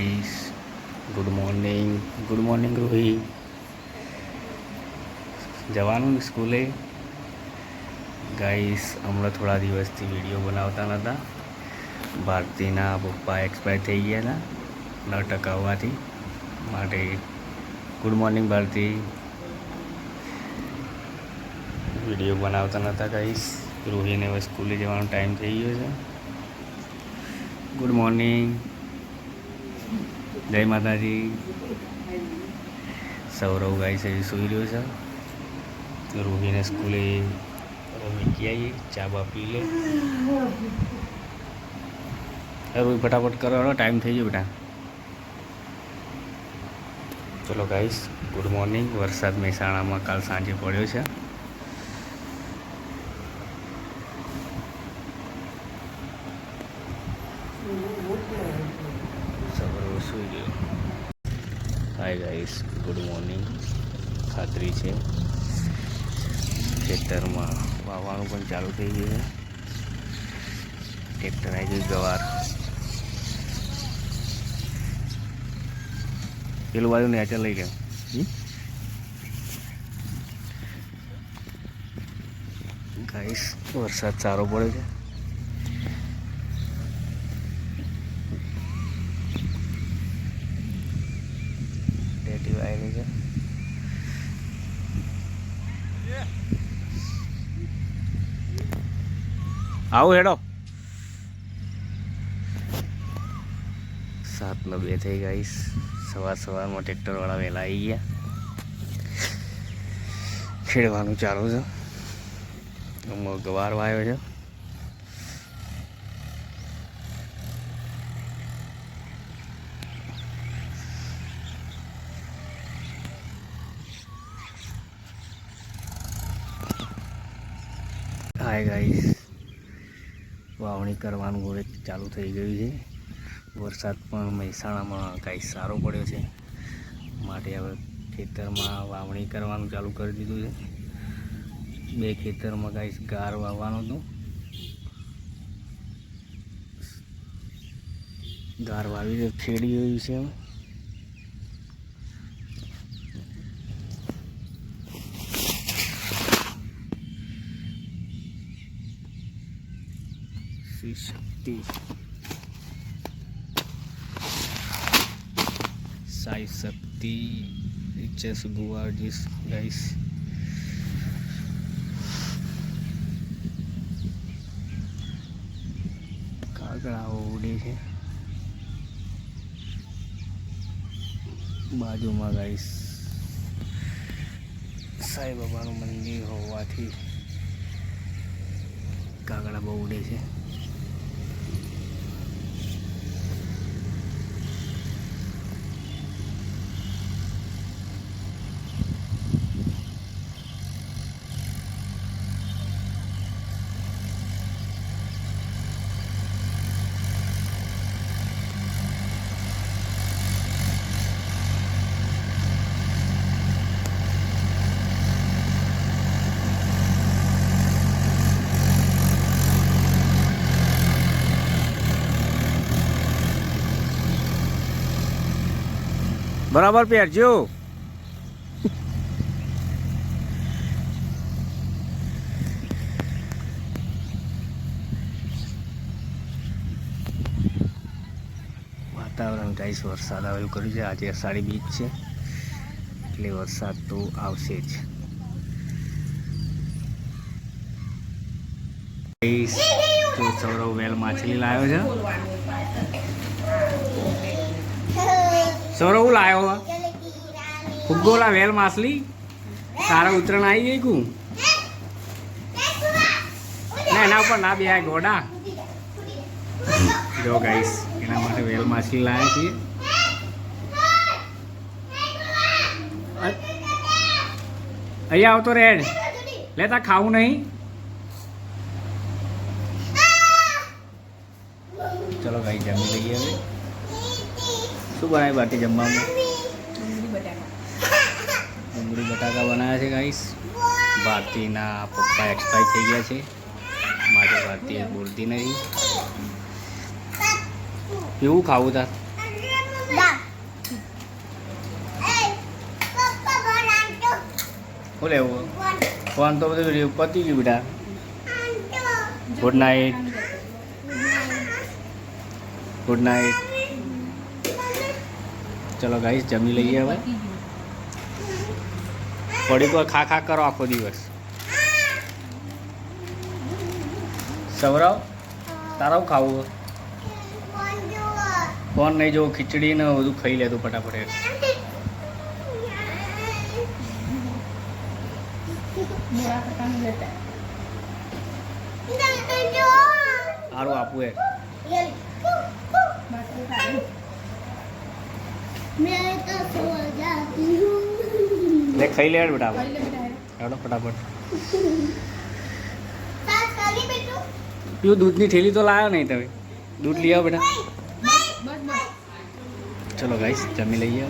Guys good morning good morning Rohi જવાનું સ્કૂલે guys હમણાં થોડા દિવસથી વીડિયો બનાવતા નહોતા ભારતીના પપ્પા એક્સપાયર થઈ ગયા હતા. ન ટકાવવાથી માટે ગુડ મોર્નિંગ ભારતી. વીડિયો બનાવતા નહોતા ગાઈસ રોહીને હવે સ્કૂલે જવાનો ટાઈમ થઈ ગયો છે. ગુડ મોર્નિંગ જય માતાજી. સૌરવ ગાય છે સૂઈ રહ્યો છે. રૂહીને સ્કૂલે મૂકી આવી ચા બા પી લે. રૂહી ફટાફટ કરવાનો ટાઈમ થઈ ગયો બેટા. ચલો ગાઈસ, ગુડ મોર્નિંગ. વરસાદ મહેસાણામાં કાલ સાંજે પડ્યો છે. સવારે સૂઈ ગયો હાય ગાઈસ ગુડ મોર્નિંગ ખાતરી છે. ખેતરમાં વાવવાનું પણ ચાલુ થઈ ગયું છે. ટ્રેક્ટર આવી ગયું ગવાર. પેલું બાજુ નેચર લઈ ગયો ગાઈસ વરસાદ સારો પડ્યો છે. વાયેલી છે. આવું હેડો. સાતનો બે થઈ ગઈ સવાર સવારમાં ટ્રેક્ટરવાળા વહેલા આવી ગયા. ખેડવાનું ચાલુ છે. ગવાર વાયો છે. હાય ગાઈસ વાવણી કરવાનું હવે ચાલુ થઈ ગયું છે. વરસાદ પણ મહેસાણામાં કાંઈ સારો પડ્યો છે. માટે હવે ખેતરમાં વાવણી કરવાનું ચાલુ કરી દીધું છે. બે ખેતરમાં કાંઈ ગાર વાવવાનું હતું. ગાર વાવી ખેડી ગયું છે શ્રી શક્તિ સાઈ શક્તિ રિચેસ ગુવારજી ગાઈસ કાગડાઓ ઉડે છે. બાજુમાં ગાઈસ સાંઈ બાબાનું મંદિર હોવાથી કાગડા બહુ ઉડે છે. બરાબર પહેરજો. વાતાવરણ ગાઈસ, વરસાદ આવેલું કર્યું છે. આજે અષાઢી બીજ છે. એટલે વરસાદ તો આવશે જ. તો સૌરવ વેલ માછલી લાવ્યો છે. સૌરવ હું લાવ્યો હે ફુગ્ગોલા વેલ માછલી. તારા ઉતરણ આવી ગઈ કું? ના એના ઉપર ના બે ગોડા. જો ગાઈસ એના માટે વેલ માછલી લાવ્યા છીએ. અહીંયા આવતો રેડ લેતા ખાવું નહીં. શું બનાવી બાકી જમવામાં? ડુંગળી, બટાકા બનાવ્યા છે ગાઈસ. ભારતીના પપ્પા એક્સપાયર થઈ ગયા છે. માટે ભારતી બોલતી નહીં. કેવું ખાવું તાર? શું લેવું ફોન તો બધું પતી ગયું બેટા. ગુડ નાઇટ ગુડ નાઇટ ચલો ગાઈસ જમી લઈએ હવે. પડી કોઈ ખા ખા કરો આખો દિવસ. સૌરવ, તારા ખાવું ફોન નહીં જોવું, ખીચડી ને બધું ખાઈ લેતું ફટાફટ સારું આપવું એ मैं तो सो जाती हूँ લે ખાઈ લે બેટા ખાઈ લે બેટા હેડો ફટાફટ सास खाली बेटू પીવું દૂધની થેલી તો લાવ્યો નહીં તમે દૂધ લઈ આવો બેટા બસ બસ ચલો ગાઈસ જમી લઈએ